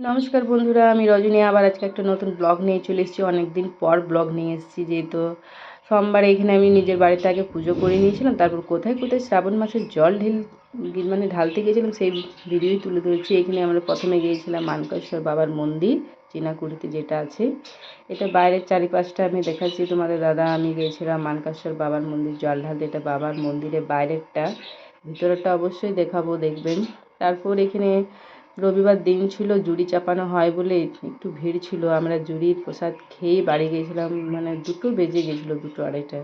নমস্কার বন্ধুরা, আমি রজনী। আবার আজকে একটা নতুন ব্লগ নিয়ে চলে এসেছি। অনেক দিন পর ব্লগ নিয়ে এসেছি, যেহেতু সোমবার এখানে আমি নিজের বাড়িতে আগে পুজো করে নিয়েছিলাম। তারপর কোথায় কোথায় শ্রাবণ মাসের জল ঢেল মানে ঢালতে গিয়েছিলাম, সেই ভিডিওই তুলে ধরেছি। এখানে আমরা প্রথমে গিয়েছিলাম মানকেশ্বর বাবার মন্দির, চিনাকুড়িতে যেটা আছে। এটা বাইরের চারিপাশটা আমি দেখাচ্ছি তোমাদের দাদা। আমি গিয়েছিলাম মানকেশ্বর বাবার মন্দির, জল ঢালতে। এটা বাবার মন্দিরের বাইরেরটা। ভিতরেরটা অবশ্যই দেখাবো, দেখবেন। তারপর এখানে রবিবার দিন ছিল, জুড়ি চাপানো হয় বলে একটু ভিড় ছিল। আমরা জুড়ির প্রসাদ খেয়ে বাড়ি গিয়েছিলাম মানে দুটো বেজে গেছিল দুটো আড়াইটা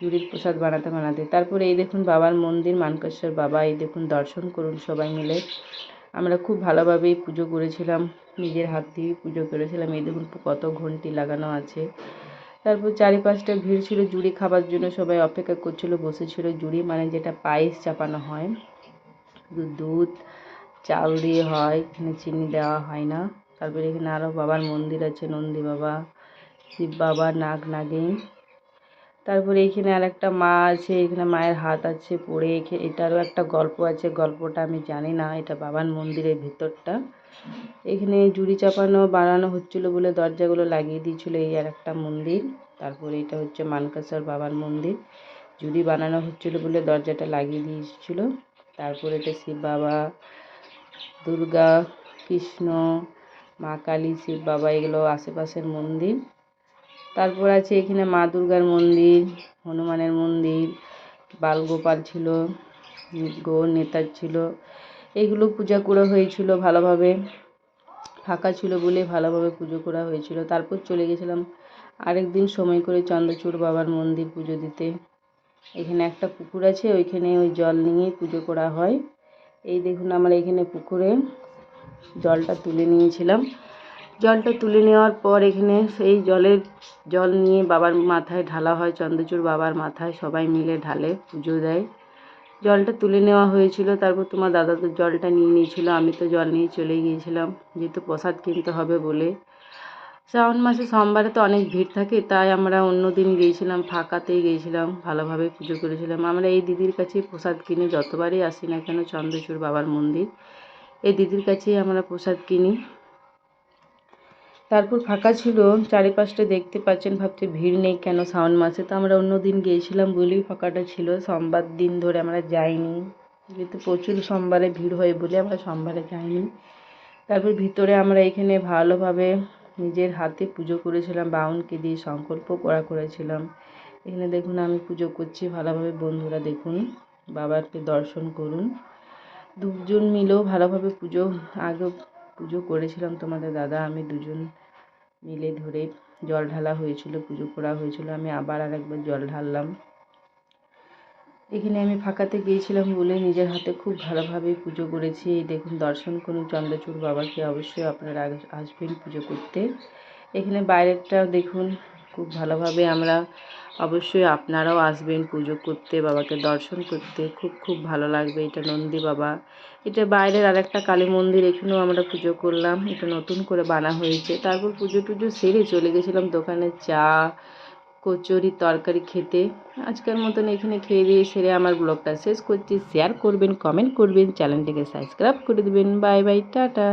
জুড়ির প্রসাদ বানাতে বানাতে। তারপরে এই দেখুন বাবার মন্দির, মানকেশ্বর বাবা, এই দেখুন দর্শন করুন সবাই মিলে। আমরা খুব ভালোভাবেই পুজো করেছিলাম, নিজের হাত দিয়ে পুজো করেছিলাম। এই দেখুন কত ঘন্টি লাগানো আছে। তারপর চারিপাশটা ভিড় ছিল, জুড়ি খাবার জন্য সবাই অপেক্ষা করছিল, বসেছিল। জুড়ি মানে যেটা পায়েস চাপানো হয়। দুধ চাল দিয়ে হয়, এখানে চিনি দেওয়া হয় না। তারপরে এখানে আরও বাবার মন্দির আছে, নন্দী বাবা, শিব বাবা, নাগ, নাগিন। তারপরে এখানে আর একটা মা আছে, এখানে মায়ের হাত আছে পড়ে। এখে, এটারও একটা গল্প আছে, গল্পটা আমি জানি না, এটা বাবার মন্দিরের ভেতরটা। এখানে জুড়ি চাপানো, বানানো হচ্ছিল বলে দরজাগুলো লাগিয়ে দিয়েছিলো এই আর একটা মন্দির। তারপরে এটা হচ্ছে মানকাসর বাবার মন্দির। জুড়ি বানানো হচ্ছিল বলে দরজাটা লাগিয়ে দিয়েছিলো। তারপরে এটা শিব বাবা দুর্গা, কৃষ্ণ, মা কালী, শিব বাবা, এগুলো আশেপাশের মন্দির। তারপর আছে এখানে মা দুর্গার মন্দির, হনুমানের মন্দির, বালগোপাল ছিল গৌর নেতার ছিল। এগুলো পূজা করা হয়েছিল ভালোভাবে, ফাঁকা ছিল বলে ভালোভাবে পুজো করা হয়েছিল। তারপর চলে গেছিলাম আরেক দিন সময় করে চন্দ্রচূড় বাবার মন্দির পুজো দিতে। এখানে একটা পুকুর আছে, ওইখানে ওই জল নিয়ে পুজো করা হয়। এই দেখুন আমার এখানে পুকুরে জলটা তুলে নিয়েছিলাম। জলটা তুলে নেওয়ার পর এখানে সেই জলের জল নিয়ে বাবার মাথায় ঢালা হয়, চন্দ্রচূড় বাবার মাথায় সবাই মিলে ঢালে পুজো দেয়। জলটা তুলে নেওয়া হয়েছিল, তারপর তোমার দাদা তো জলটা নিয়ে নিয়েছিল, আমি তো জল নিয়ে চলে গিয়েছিলাম। যেহেতু প্রসাদ কিনতে হবে বলে শ্রাবণ মাসে সোমবারে তো অনেক ভিড় থাকে, তাই আমরা অন্য দিন গিয়েছিলাম, ফাঁকাতেই গিয়েছিলাম, ভালোভাবে পুজো করেছিলাম। আমরা এই দিদির কাছে প্রসাদ কিনে যতবারই আসি না কেন চন্দ্রচূড় বাবার মন্দির, এই দিদির কাছেই আমরা প্রসাদ কিনি। তারপর ফাঁকা ছিল, চারিপাশটা দেখতে পাচ্ছেন, ভাবছে ভিড় নেই কেন শ্রাবণ মাসে, তো আমরা অন্য দিন গিয়েছিলাম বলেই ফাঁকাটা ছিল, সোমবার দিন ধরে আমরা যাইনি। যেহেতু প্রচুর সোমবারে ভিড় হয় বলে আমরা সোমবারে যাইনি। তারপর ভিতরে আমরা এখানে ভালোভাবে নিজের হাতে পুজো করেছিলাম, বাউনকে দিয়ে সংকল্প করা করেছিলাম। এখানে দেখুন, আমি পুজো করছি ভালোভাবে, বন্ধুরা দেখুন, বাবাকে দর্শন করুন। দুজন মিলেও ভালোভাবে পুজো আগে পুজো করেছিলাম তোমাদের দাদা, আমি দুজন মিলে ধরে জল ঢালা হয়েছিল, পুজো করা হয়েছিল, আমি আবার আরেকবার জল ঢাললাম। এখানে আমি ফাঁকাতে গিয়েছিলাম বলে নিজের হাতে খুব ভালোভাবে পুজো করেছি। এই দেখুন, দর্শন করুন, চন্দ্রচূড় বাবাকে অবশ্যই আপনারা আসবেন পুজো করতে। এখানে বাইরেরটাও দেখুন, খুব ভালোভাবে আমরা অবশ্যই আপনারাও আসবেন পুজো করতে, বাবাকে দর্শন করতে। খুব খুব ভালো লাগবে এটা নন্দী বাবা। এটা বাইরের আরেকটা কালী মন্দির, এখানেও আমরা পুজো করলাম। এটা নতুন করে বানা হয়েছে। তারপর পুজো টুজো সেরে চলে গেছিলাম দোকানে চা কচুরি তরকারি খেতে। আজকের মতন এখানে খেয়ে দিয়ে সেরে আমার ব্লগটা শেষ করছি। শেয়ার করবেন কমেন্ট করবেন চ্যানেলটিকে সাবস্ক্রাইব করে দেবেন। Bye bye tata.